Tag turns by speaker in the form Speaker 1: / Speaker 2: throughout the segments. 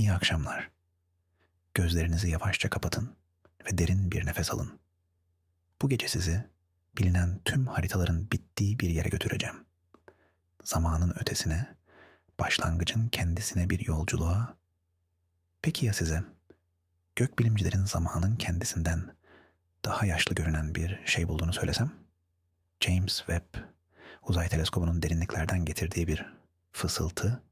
Speaker 1: İyi akşamlar. Gözlerinizi yavaşça kapatın ve derin bir nefes alın. Bu gece sizi bilinen tüm haritaların bittiği bir yere götüreceğim. Zamanın ötesine, başlangıcın kendisine bir yolculuğa. Peki ya size? Gökbilimcilerin zamanın kendisinden daha yaşlı görünen bir şey bulduğunu söylesem? James Webb uzay teleskobunun derinliklerden getirdiği bir fısıltı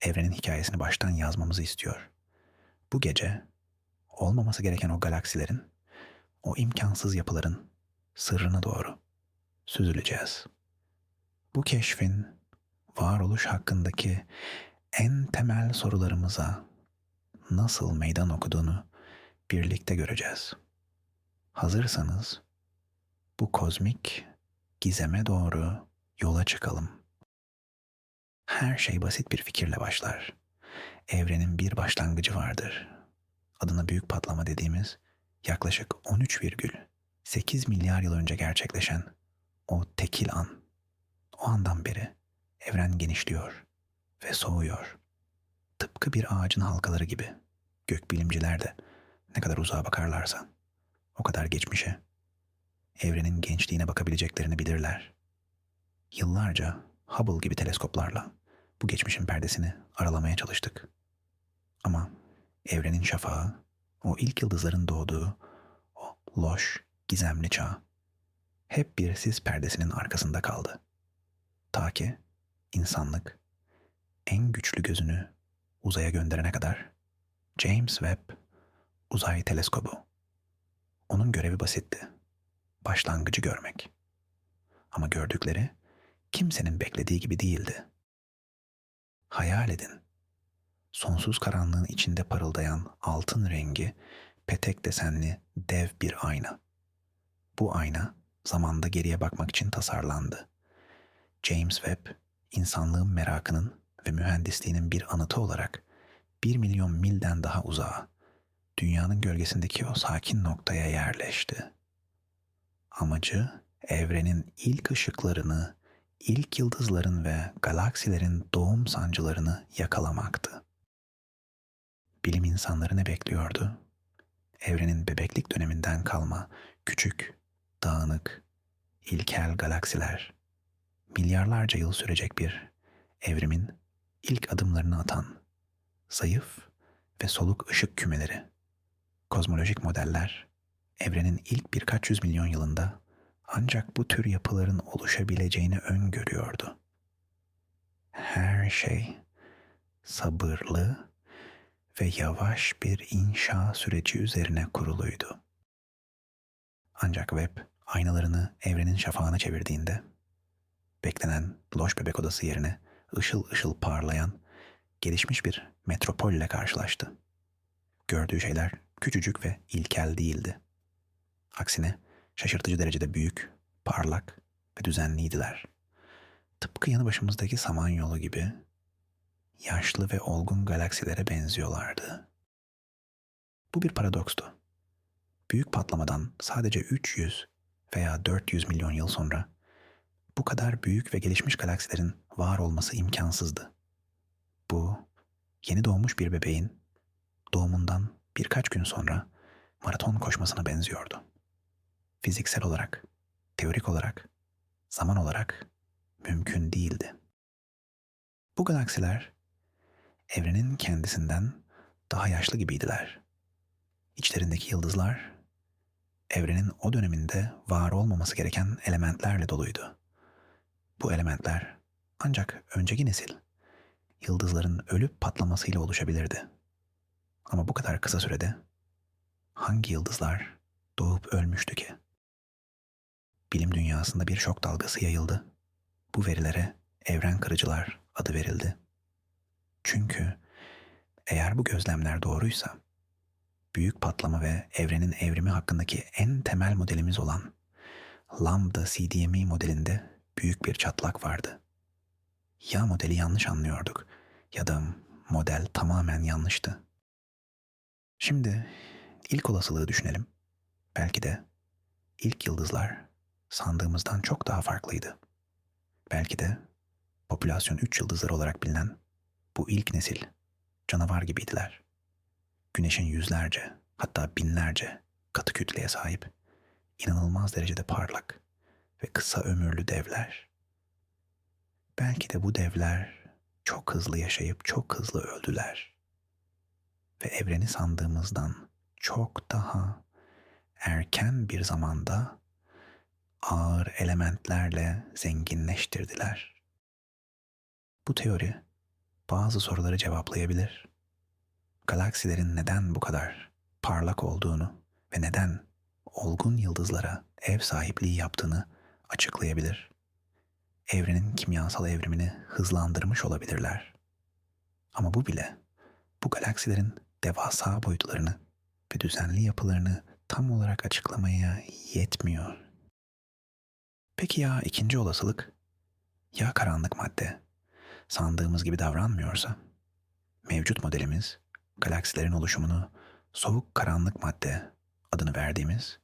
Speaker 1: evrenin hikayesini baştan yazmamızı istiyor. Bu gece olmaması gereken o galaksilerin, o imkansız yapıların sırrına doğru süzüleceğiz. Bu keşfin varoluş hakkındaki en temel sorularımıza nasıl meydan okuduğunu birlikte göreceğiz. Hazırsanız bu kozmik gizeme doğru yola çıkalım. Her şey basit bir fikirle başlar. Evrenin bir başlangıcı vardır. Adına büyük patlama dediğimiz yaklaşık 13,8 milyar yıl önce gerçekleşen o tekil an. O andan beri evren genişliyor ve soğuyor. Tıpkı bir ağacın halkaları gibi. Gökbilimciler de ne kadar uzağa bakarlarsa o kadar geçmişe, evrenin gençliğine bakabileceklerini bilirler. Yıllarca Hubble gibi teleskoplarla bu geçmişin perdesini aralamaya çalıştık. Ama evrenin şafağı, o ilk yıldızların doğduğu, o loş, gizemli çağ hep bir sis perdesinin arkasında kaldı. Ta ki insanlık en güçlü gözünü uzaya gönderene kadar James Webb Uzay Teleskobu. Onun görevi basitti. Başlangıcı görmek. Ama gördükleri kimsenin beklediği gibi değildi. Hayal edin. Sonsuz karanlığın içinde parıldayan altın rengi, petek desenli dev bir ayna. Bu ayna zamanda geriye bakmak için tasarlandı. James Webb, insanlığın merakının ve mühendisliğinin bir anıtı olarak bir milyon milden daha uzağa, dünyanın gölgesindeki o sakin noktaya yerleşti. Amacı evrenin ilk ışıklarını ilk yıldızların ve galaksilerin doğum sancılarını yakalamaktı. Bilim insanları ne bekliyordu? Evrenin bebeklik döneminden kalma küçük, dağınık, ilkel galaksiler, milyarlarca yıl sürecek bir evrimin ilk adımlarını atan zayıf ve soluk ışık kümeleri, kozmolojik modeller, evrenin ilk birkaç yüz milyon yılında ancak bu tür yapıların oluşabileceğini öngörüyordu. Her şey sabırlı ve yavaş bir inşa süreci üzerine kuruluydu. Ancak Webb aynalarını evrenin şafağına çevirdiğinde beklenen loş bebek odası yerine ışıl ışıl parlayan gelişmiş bir metropolle karşılaştı. Gördüğü şeyler küçücük ve ilkel değildi. Aksine şaşırtıcı derecede büyük, parlak ve düzenliydiler. Tıpkı yanı başımızdaki Samanyolu gibi yaşlı ve olgun galaksilere benziyorlardı. Bu bir paradokstu. Büyük patlamadan sadece 300 veya 400 milyon yıl sonra bu kadar büyük ve gelişmiş galaksilerin var olması imkansızdı. Bu yeni doğmuş bir bebeğin doğumundan birkaç gün sonra maraton koşmasına benziyordu fiziksel olarak, teorik olarak, zaman olarak mümkün değildi. Bu galaksiler evrenin kendisinden daha yaşlı gibiydiler. İçlerindeki yıldızlar evrenin o döneminde var olmaması gereken elementlerle doluydu. Bu elementler ancak önceki nesil yıldızların ölüp patlamasıyla oluşabilirdi. Ama bu kadar kısa sürede hangi yıldızlar doğup ölmüştü ki? Bilim dünyasında bir şok dalgası yayıldı. Bu verilere evren kırıcılar adı verildi. Çünkü eğer bu gözlemler doğruysa büyük patlama ve evrenin evrimi hakkındaki en temel modelimiz olan Lambda CDMA modelinde büyük bir çatlak vardı. Ya modeli yanlış anlıyorduk ya da model tamamen yanlıştı. Şimdi ilk olasılığı düşünelim. Belki de ilk yıldızlar sandığımızdan çok daha farklıydı. Belki de popülasyon üç yıldızları olarak bilinen bu ilk nesil canavar gibiydiler. Güneşin yüzlerce, hatta binlerce katı kütleye sahip, inanılmaz derecede parlak ve kısa ömürlü devler. Belki de bu devler çok hızlı yaşayıp çok hızlı öldüler. Ve evreni sandığımızdan çok daha erken bir zamanda ağır elementlerle zenginleştirdiler. Bu teori bazı soruları cevaplayabilir. Galaksilerin neden bu kadar parlak olduğunu ve neden olgun yıldızlara ev sahipliği yaptığını açıklayabilir. Evrenin kimyasal evrimini hızlandırmış olabilirler. Ama bu bile bu galaksilerin devasa boyutlarını ve düzenli yapılarını tam olarak açıklamaya yetmiyor. Peki ya ikinci olasılık? Ya karanlık madde sandığımız gibi davranmıyorsa? Mevcut modelimiz galaksilerin oluşumunu soğuk karanlık madde adını verdiğimiz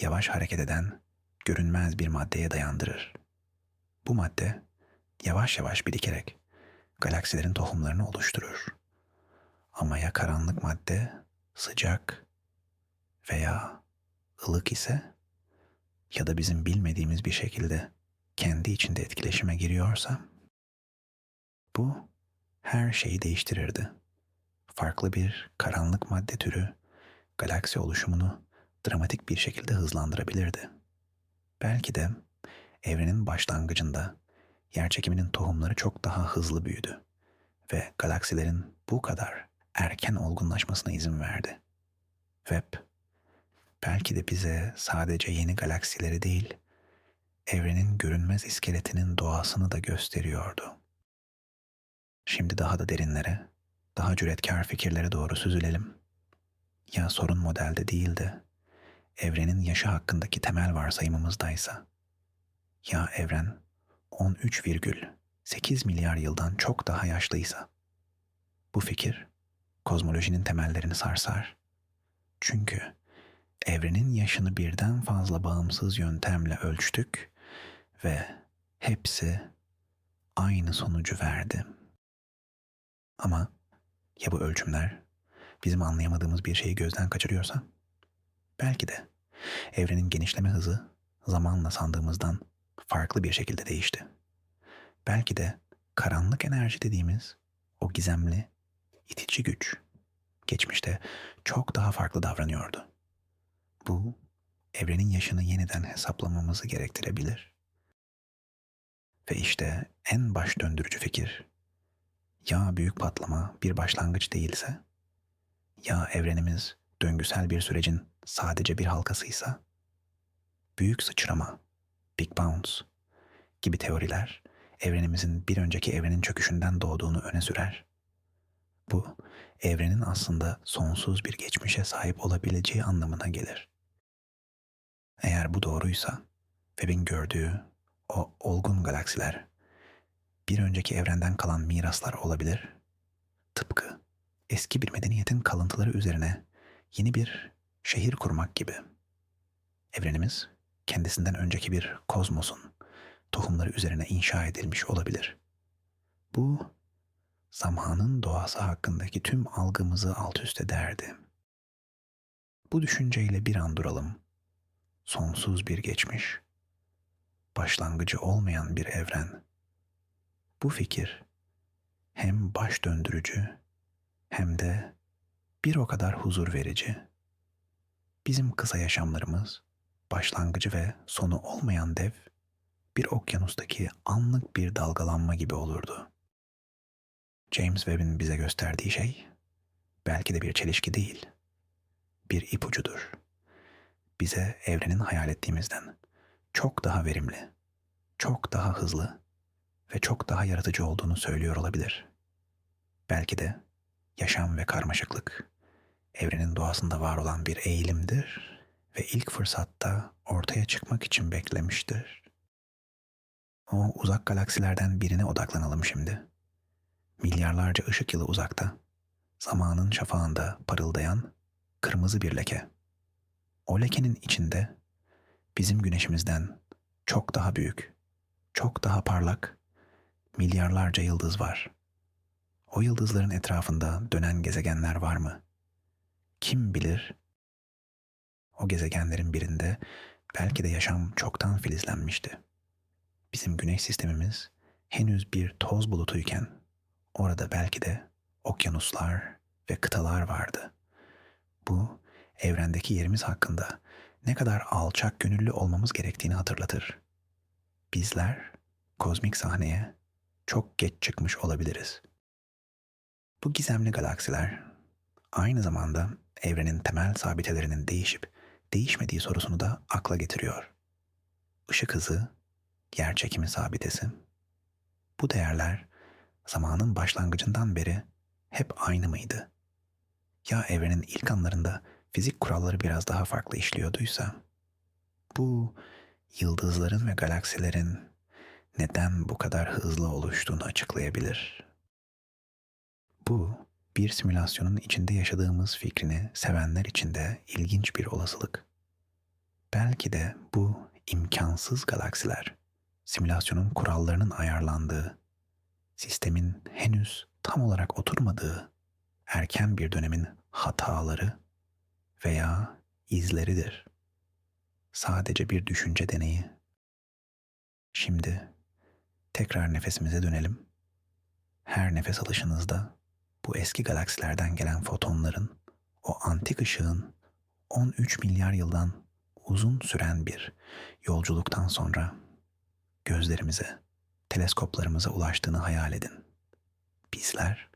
Speaker 1: yavaş hareket eden görünmez bir maddeye dayandırır. Bu madde yavaş yavaş birikerek galaksilerin tohumlarını oluşturur. Ama ya karanlık madde sıcak veya ılık ise ya da bizim bilmediğimiz bir şekilde kendi içinde etkileşime giriyorsa bu her şeyi değiştirirdi. Farklı bir karanlık madde türü galaksi oluşumunu dramatik bir şekilde hızlandırabilirdi. Belki de evrenin başlangıcında yerçekiminin tohumları çok daha hızlı büyüdü ve galaksilerin bu kadar erken olgunlaşmasına izin verdi. Webb belki de bize sadece yeni galaksileri değil, evrenin görünmez iskeletinin doğasını da gösteriyordu. Şimdi daha da derinlere, daha cüretkar fikirlere doğru süzülelim. Ya sorun modelde değil de evrenin yaşı hakkındaki temel varsayımımızdaysa ya evren 13,8 milyar yıldan çok daha yaşlıysa bu fikir kozmolojinin temellerini sarsar. Çünkü evrenin yaşını birden fazla bağımsız yöntemle ölçtük ve hepsi aynı sonucu verdi. Ama ya bu ölçümler bizim anlayamadığımız bir şeyi gözden kaçırıyorsa? Belki de evrenin genişleme hızı zamanla sandığımızdan farklı bir şekilde değişti. Belki de karanlık enerji dediğimiz o gizemli, itici güç geçmişte çok daha farklı davranıyordu. Bu evrenin yaşını yeniden hesaplamamızı gerektirebilir. Ve işte en baş döndürücü fikir. Ya büyük patlama bir başlangıç değilse, ya evrenimiz döngüsel bir sürecin sadece bir halkasıysa, büyük sıçrama, Big Bounce gibi teoriler evrenimizin bir önceki evrenin çöküşünden doğduğunu öne sürer. Bu, evrenin aslında sonsuz bir geçmişe sahip olabileceği anlamına gelir. Eğer bu doğruysa, Webb'in gördüğü o olgun galaksiler bir önceki evrenden kalan miraslar olabilir. Tıpkı eski bir medeniyetin kalıntıları üzerine yeni bir şehir kurmak gibi. Evrenimiz kendisinden önceki bir kozmosun tohumları üzerine inşa edilmiş olabilir. Bu zamanın doğası hakkındaki tüm algımızı alt üst ederdi. Bu düşünceyle bir an duralım. Sonsuz bir geçmiş, başlangıcı olmayan bir evren. Bu fikir hem baş döndürücü hem de bir o kadar huzur verici. Bizim kısa yaşamlarımız, başlangıcı ve sonu olmayan dev, bir okyanustaki anlık bir dalgalanma gibi olurdu. James Webb'in bize gösterdiği şey, belki de bir çelişki değil, bir ipucudur. Bize evrenin hayal ettiğimizden çok daha verimli, çok daha hızlı ve çok daha yaratıcı olduğunu söylüyor olabilir. Belki de yaşam ve karmaşıklık evrenin doğasında var olan bir eğilimdir ve ilk fırsatta ortaya çıkmak için beklemiştir. O uzak galaksilerden birine odaklanalım şimdi. Milyarlarca ışık yılı uzakta, zamanın şafağında parıldayan kırmızı bir leke. O lekenin içinde bizim güneşimizden çok daha büyük, çok daha parlak milyarlarca yıldız var. O yıldızların etrafında dönen gezegenler var mı? Kim bilir o gezegenlerin birinde belki de yaşam çoktan filizlenmişti. Bizim güneş sistemimiz henüz bir toz bulutuyken orada belki de okyanuslar ve kıtalar vardı. Bu evrendeki yerimiz hakkında ne kadar alçak gönüllü olmamız gerektiğini hatırlatır. Bizler kozmik sahneye çok geç çıkmış olabiliriz. Bu gizemli galaksiler aynı zamanda evrenin temel sabitelerinin değişip değişmediği sorusunu da akla getiriyor. Işık hızı, yer çekimi sabitesi. Bu değerler zamanın başlangıcından beri hep aynı mıydı? Ya evrenin ilk anlarında fizik kuralları biraz daha farklı işliyorduysa? Bu yıldızların ve galaksilerin neden bu kadar hızlı oluştuğunu açıklayabilir. Bu bir simülasyonun içinde yaşadığımız fikrini sevenler için de ilginç bir olasılık. Belki de bu imkansız galaksiler simülasyonun kurallarının ayarlandığı, sistemin henüz tam olarak oturmadığı erken bir dönemin hataları veya izleridir. Sadece bir düşünce deneyi. Şimdi tekrar nefesimize dönelim. Her nefes alışınızda bu eski galaksilerden gelen fotonların, o antik ışığın 13 milyar yıldan uzun süren bir yolculuktan sonra gözlerimize, teleskoplarımıza ulaştığını hayal edin. Bizler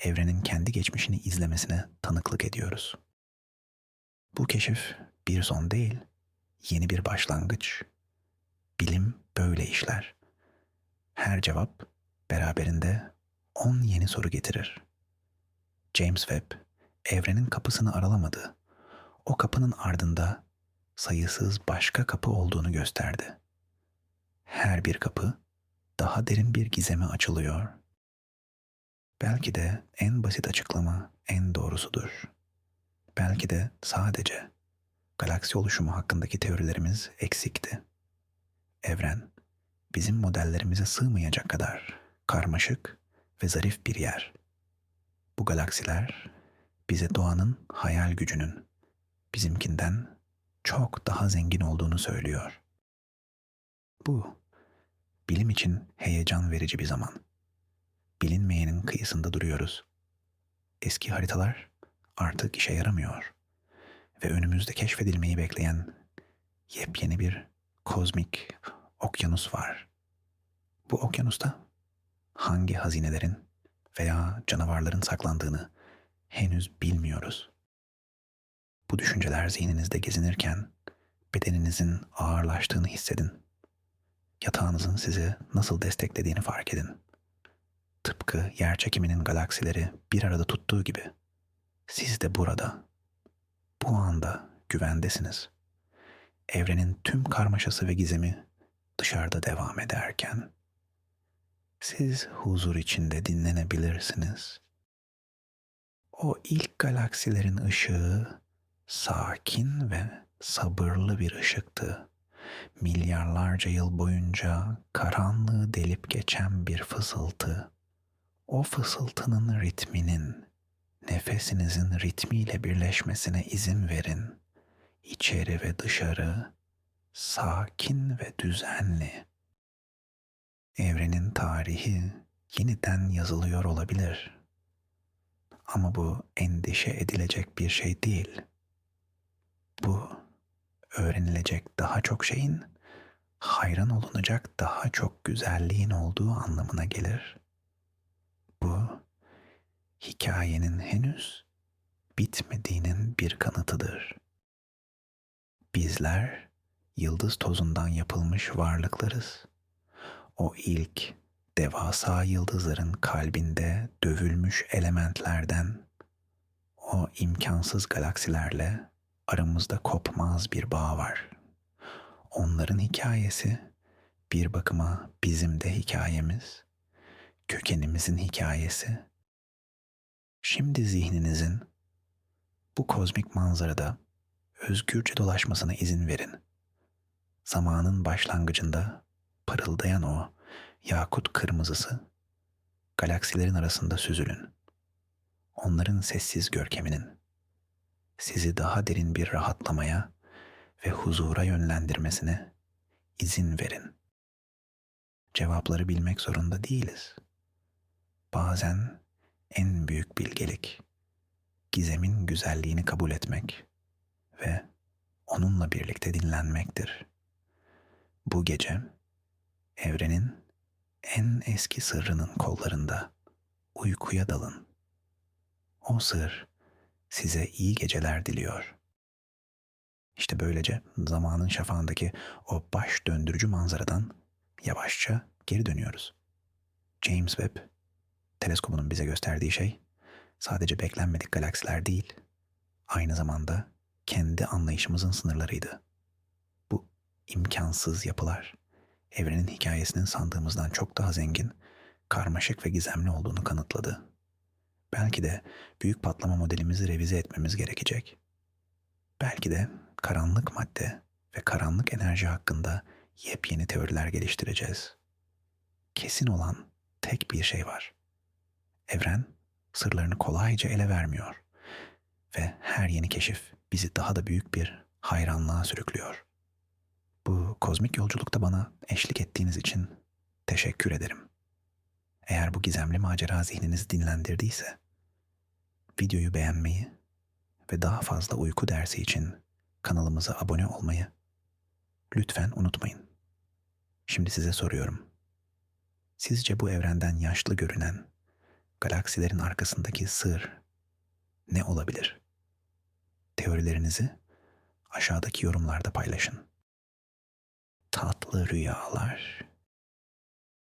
Speaker 1: evrenin kendi geçmişini izlemesine tanıklık ediyoruz. Bu keşif bir son değil, yeni bir başlangıç. Bilim böyle işler. Her cevap beraberinde on yeni soru getirir. James Webb evrenin kapısını aralamadı. O kapının ardında sayısız başka kapı olduğunu gösterdi. Her bir kapı daha derin bir gizeme açılıyor. Belki de en basit açıklama en doğrusudur. Belki de sadece galaksi oluşumu hakkındaki teorilerimiz eksikti. Evren bizim modellerimize sığmayacak kadar karmaşık ve zarif bir yer. Bu galaksiler bize doğanın hayal gücünün bizimkinden çok daha zengin olduğunu söylüyor. Bu bilim için heyecan verici bir zaman. Bilinmeyenin kıyısında duruyoruz. Eski haritalar artık işe yaramıyor ve önümüzde keşfedilmeyi bekleyen yepyeni bir kozmik okyanus var. Bu okyanusta hangi hazinelerin veya canavarların saklandığını henüz bilmiyoruz. Bu düşünceler zihninizde gezinirken bedeninizin ağırlaştığını hissedin. Yatağınızın sizi nasıl desteklediğini fark edin. Tıpkı yer çekiminin galaksileri bir arada tuttuğu gibi siz de burada, bu anda güvendesiniz. Evrenin tüm karmaşası ve gizemi dışarıda devam ederken siz huzur içinde dinlenebilirsiniz. O ilk galaksilerin ışığı sakin ve sabırlı bir ışıktı. Milyarlarca yıl boyunca karanlığı delip geçen bir fısıltı. O fısıltının ritminin, nefesinizin ritmiyle birleşmesine izin verin. İçeri ve dışarı, sakin ve düzenli. Evrenin tarihi yeniden yazılıyor olabilir. Ama bu endişe edilecek bir şey değil. Bu öğrenilecek daha çok şeyin, hayran olunacak daha çok güzelliğin olduğu anlamına gelir. Bu hikayenin henüz bitmediğinin bir kanıtıdır. Bizler yıldız tozundan yapılmış varlıklarız. O ilk devasa yıldızların kalbinde dövülmüş elementlerden, o imkansız galaksilerle aramızda kopmaz bir bağ var. Onların hikayesi bir bakıma bizim de hikayemiz, kökenimizin hikayesi. Şimdi zihninizin bu kozmik manzarada özgürce dolaşmasına izin verin. Zamanın başlangıcında parıldayan o yakut kırmızısı galaksilerin arasında süzülün. Onların sessiz görkeminin sizi daha derin bir rahatlamaya ve huzura yönlendirmesine izin verin. Cevapları bilmek zorunda değiliz. Bazen en büyük bilgelik gizemin güzelliğini kabul etmek ve onunla birlikte dinlenmektir. Bu gece evrenin en eski sırrının kollarında uykuya dalın. O sır size iyi geceler diliyor. İşte böylece zamanın şafağındaki o baş döndürücü manzaradan yavaşça geri dönüyoruz. James Webb teleskobunun bize gösterdiği şey sadece beklenmedik galaksiler değil, aynı zamanda kendi anlayışımızın sınırlarıydı. Bu imkansız yapılar evrenin hikayesinin sandığımızdan çok daha zengin, karmaşık ve gizemli olduğunu kanıtladı. Belki de büyük patlama modelimizi revize etmemiz gerekecek. Belki de karanlık madde ve karanlık enerji hakkında yepyeni teoriler geliştireceğiz. Kesin olan tek bir şey var. Evren sırlarını kolayca ele vermiyor ve her yeni keşif bizi daha da büyük bir hayranlığa sürüklüyor. Bu kozmik yolculukta bana eşlik ettiğiniz için teşekkür ederim. Eğer bu gizemli macera zihninizi dinlendirdiyse, videoyu beğenmeyi ve daha fazla uyku dersi için kanalımıza abone olmayı lütfen unutmayın. Şimdi size soruyorum. Sizce bu evrenden yaşlı görünen galaksilerin arkasındaki sır ne olabilir? Teorilerinizi aşağıdaki yorumlarda paylaşın. Tatlı rüyalar.